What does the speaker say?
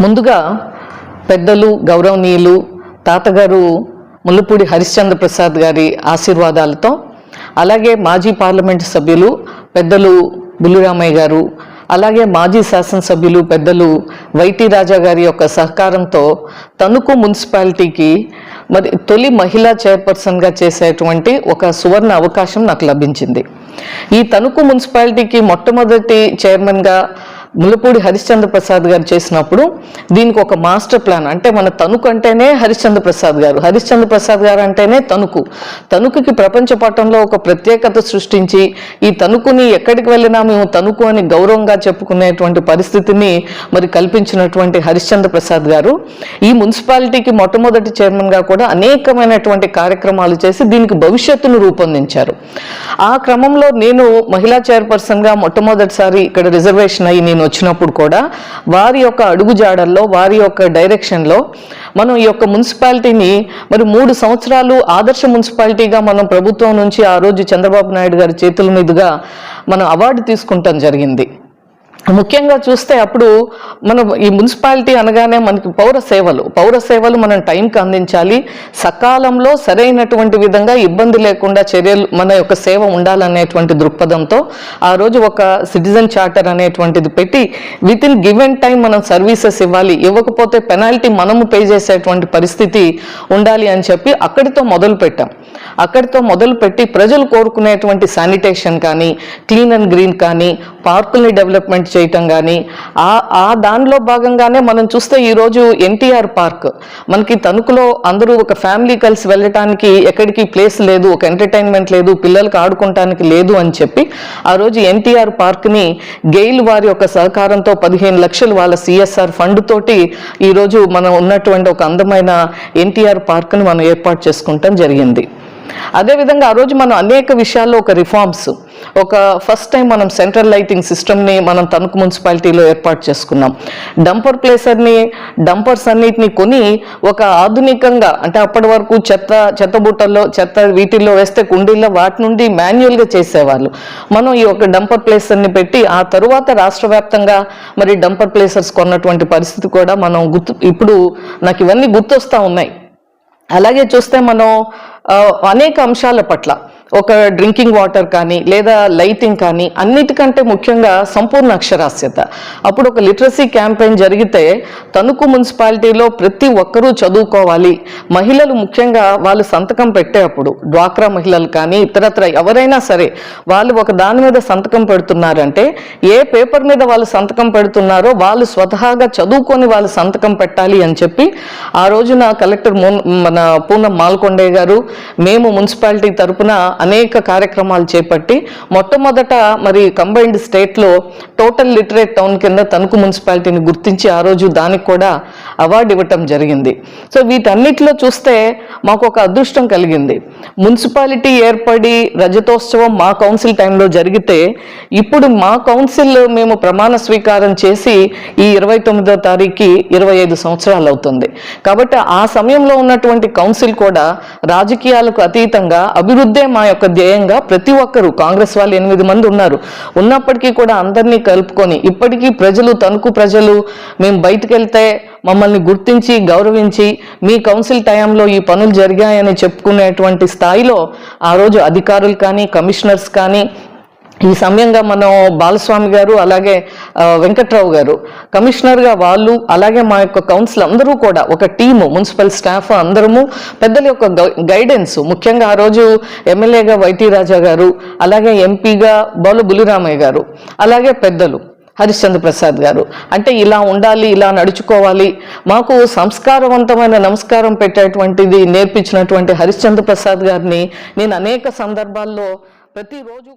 ముందుగా పెద్దలు గౌరవనీయులు తాతగారు ముల్లపూడి హరిశ్చంద్ర ప్రసాద్ గారి ఆశీర్వాదాలతో అలాగే మాజీ పార్లమెంటు సభ్యులు పెద్దలు బుల్లిరామయ్య గారు అలాగే మాజీ శాసనసభ్యులు పెద్దలు వైటి రాజా గారి యొక్క సహకారంతో తణుకు మున్సిపాలిటీకి మరి తొలి మహిళా చైర్పర్సన్గా చేసేటువంటి ఒక సువర్ణ అవకాశం నాకు లభించింది. ఈ తణుకు మున్సిపాలిటీకి మొట్టమొదటి చైర్మన్గా ముల్లపూడి హరిశ్చంద్ర ప్రసాద్ గారు చేసినప్పుడు దీనికి ఒక మాస్టర్ ప్లాన్ అంటే మన తణుకు అంటేనే హరిశ్చంద్ర ప్రసాద్ గారు. హరిశ్చంద్ర ప్రసాద్ గారు అంటేనే తణుకు. తణుకుకి ప్రపంచ పటంలో ఒక ప్రత్యేకత సృష్టించి ఈ తణుకుని ఎక్కడికి వెళ్ళినా మేము తణుకు అని గౌరవంగా చెప్పుకునేటువంటి పరిస్థితిని మరి కల్పించినటువంటి హరిశ్చంద్ర ప్రసాద్ గారు. ఈ మున్సిపాలిటీకి మొట్టమొదటి చైర్మన్గా కూడా అనేకమైనటువంటి కార్యక్రమాలు చేసి దీనికి భవిష్యత్తును రూపొందించారు. ఆ క్రమంలో నేను మహిళా చైర్పర్సన్గా మొట్టమొదటిసారి ఇక్కడ రిజర్వేషన్ అయ్యి నేను వచ్చినప్పుడు కూడా వారి యొక్క అడుగుజాడల్లో వారి యొక్క డైరెక్షన్లో మనం ఈ యొక్క మున్సిపాలిటీని మరి మూడు సంవత్సరాలు ఆదర్శ మున్సిపాలిటీగా మనం ప్రభుత్వం నుంచి ఆ రోజు చంద్రబాబు నాయుడు గారి చేతుల మీదుగా మనం అవార్డు తీసుకుంటాం జరిగింది. ముఖ్యంగా చూస్తే అప్పుడు మనం ఈ మున్సిపాలిటీ అనగానే మనకి పౌర సేవలు పౌర సేవలు మనం టైంకి అందించాలి. సకాలంలో సరైనటువంటి విధంగా ఇబ్బంది లేకుండా చర్యలు మన యొక్క సేవ ఉండాలనేటువంటి దృక్పథంతో ఆ రోజు ఒక సిటిజన్ చార్టర్ అనేటువంటిది పెట్టి విత్ ఇన్ గివెన్ టైం మనం సర్వీసెస్ ఇవ్వాలి. ఇవ్వకపోతే పెనాల్టీ మనము పే చేసేటువంటి పరిస్థితి ఉండాలి అని చెప్పి అక్కడితో మొదలు పెట్టాం. అక్కడితో మొదలుపెట్టి ప్రజలు కోరుకునేటువంటి శానిటేషన్ కానీ క్లీన్ అండ్ గ్రీన్ కానీ పార్కుల్ని డెవలప్మెంట్ చేయటం కానీ ఆ ఆ దానిలో భాగంగానే మనం చూస్తే ఈరోజు ఎన్టీఆర్ పార్క్. మనకి తణుకులో అందరూ ఒక ఫ్యామిలీ కలిసి వెళ్ళటానికి ఎక్కడికి ప్లేస్ లేదు ఒక ఎంటర్టైన్మెంట్ లేదు పిల్లలకి ఆడుకోవటానికి లేదు అని చెప్పి ఆ రోజు ఎన్టీఆర్ పార్క్ని గెయిల్ వారి యొక్క సహకారంతో పదిహేను లక్షలు వాళ్ళ సిఎస్ఆర్ ఫండ్ తోటి ఈరోజు మనం ఉన్నటువంటి ఒక అందమైన ఎన్టీఆర్ పార్క్ని మనం ఏర్పాటు చేసుకుంటాం జరిగింది. అదేవిధంగా ఆ రోజు మనం అనేక విషయాల్లో ఒక రిఫార్మ్స్ ఒక ఫస్ట్ టైం మనం సెంట్రల్ లైటింగ్ సిస్టమ్ని మనం తణుకు మున్సిపాలిటీలో ఏర్పాటు చేసుకున్నాం. డంపర్ ప్లేసర్ని డంపర్స్ అన్నిటిని కొని ఒక ఆధునికంగా అంటే అప్పటి వరకు చెత్త చెత్త బుట్టల్లో చెత్త వీటిల్లో వేస్తే కుండీల్లో వాటి నుండి మాన్యువల్గా చేసేవాళ్ళు. మనం ఈ ఒక డంపర్ ప్లేసర్ని పెట్టి ఆ తరువాత రాష్ట్ర వ్యాప్తంగా మరి డంపర్ ప్లేసర్స్ కొన్నటువంటి పరిస్థితి కూడా మనం గుర్తు ఇప్పుడు నాకు ఇవన్నీ గుర్తొస్తా ఉన్నాయి. అలాగే చూస్తే మనం అనేక అంశాల పట్ల ఒక డ్రింకింగ్ వాటర్ కానీ లేదా లైటింగ్ కానీ అన్నిటికంటే ముఖ్యంగా సంపూర్ణ అక్షరాస్యత. అప్పుడు ఒక లిటరసీ క్యాంపెయిన్ జరిగితే తణుకు మున్సిపాలిటీలో ప్రతి ఒక్కరూ చదువుకోవాలి. మహిళలు ముఖ్యంగా వాళ్ళు సంతకం పెట్టేటప్పుడు డ్వాక్రా మహిళలు కానీ ఇతరత్ర ఎవరైనా సరే వాళ్ళు ఒక దాని మీద సంతకం పెడుతున్నారంటే ఏ పేపర్ మీద వాళ్ళు సంతకం పెడుతున్నారో వాళ్ళు స్వతహాగా చదువుకొని వాళ్ళు సంతకం పెట్టాలి అని చెప్పి ఆ రోజున కలెక్టర్ మన పూనం మాల్కొండే గారు మేము మున్సిపాలిటీ తరపున అనేక కార్యక్రమాలు చేపట్టి మొట్టమొదట మరి కంబైన్డ్ స్టేట్లో టోటల్ లిటరేట్ టౌన్ కింద తణుకు మున్సిపాలిటీని గుర్తించి ఆ రోజు దానికి కూడా అవార్డు ఇవ్వటం జరిగింది. సో వీటన్నిటిలో చూస్తే మాకు ఒక అదృష్టం కలిగింది. మున్సిపాలిటీ ఏర్పడి రజతోత్సవం మా కౌన్సిల్ టైంలో జరిగితే ఇప్పుడు మా కౌన్సిల్ మేము ప్రమాణ స్వీకారం చేసి ఈ ఇరవై తొమ్మిదో తారీఖు ఇరవై ఐదు సంవత్సరాలు అవుతుంది. కాబట్టి ఆ సమయంలో ఉన్నటువంటి కౌన్సిల్ కూడా రాజకీయాలకు అతీతంగా అభివృద్ధే మా యొక్క ధ్యేయంగా ప్రతి ఒక్కరూ కాంగ్రెస్ వాళ్ళు ఎనిమిది మంది ఉన్నారు. ఉన్నప్పటికీ కూడా అందరినీ కలుపుకొని ఇప్పటికీ ప్రజలు తణుకు ప్రజలు మేము బయటకెళ్తే వెళ్తే మమ్మల్ని గుర్తించి గౌరవించి మీ కౌన్సిల్ టైంలో ఈ పనులు జరిగాయని చెప్పుకునేటువంటి స్థాయిలో ఆ రోజు అధికారులు కానీ కమిషనర్స్ కానీ ఈ సమయంగా మనం బాలస్వామి గారు అలాగే వెంకట్రావు గారు కమిషనర్గా వాళ్ళు అలాగే మా యొక్క కౌన్సిల్ అందరూ కూడా ఒక టీము మున్సిపల్ స్టాఫ్ అందరము పెద్దల యొక్క గై- గైడెన్స్ ముఖ్యంగా ఆ రోజు ఎమ్మెల్యేగా వైటీ రాజా గారు అలాగే ఎంపీగా బాలు బులిరామయ్య గారు అలాగే పెద్దలు హరిశ్చంద్ర ప్రసాద్ గారు. అంటే ఇలా ఉండాలి ఇలా నడుచుకోవాలి. మాకు సంస్కారవంతమైన నమస్కారం పెట్టేటువంటిది నేర్పించినటువంటి హరిశ్చంద్ర ప్రసాద్ గారిని నేను అనేక సందర్భాల్లో ప్రతిరోజు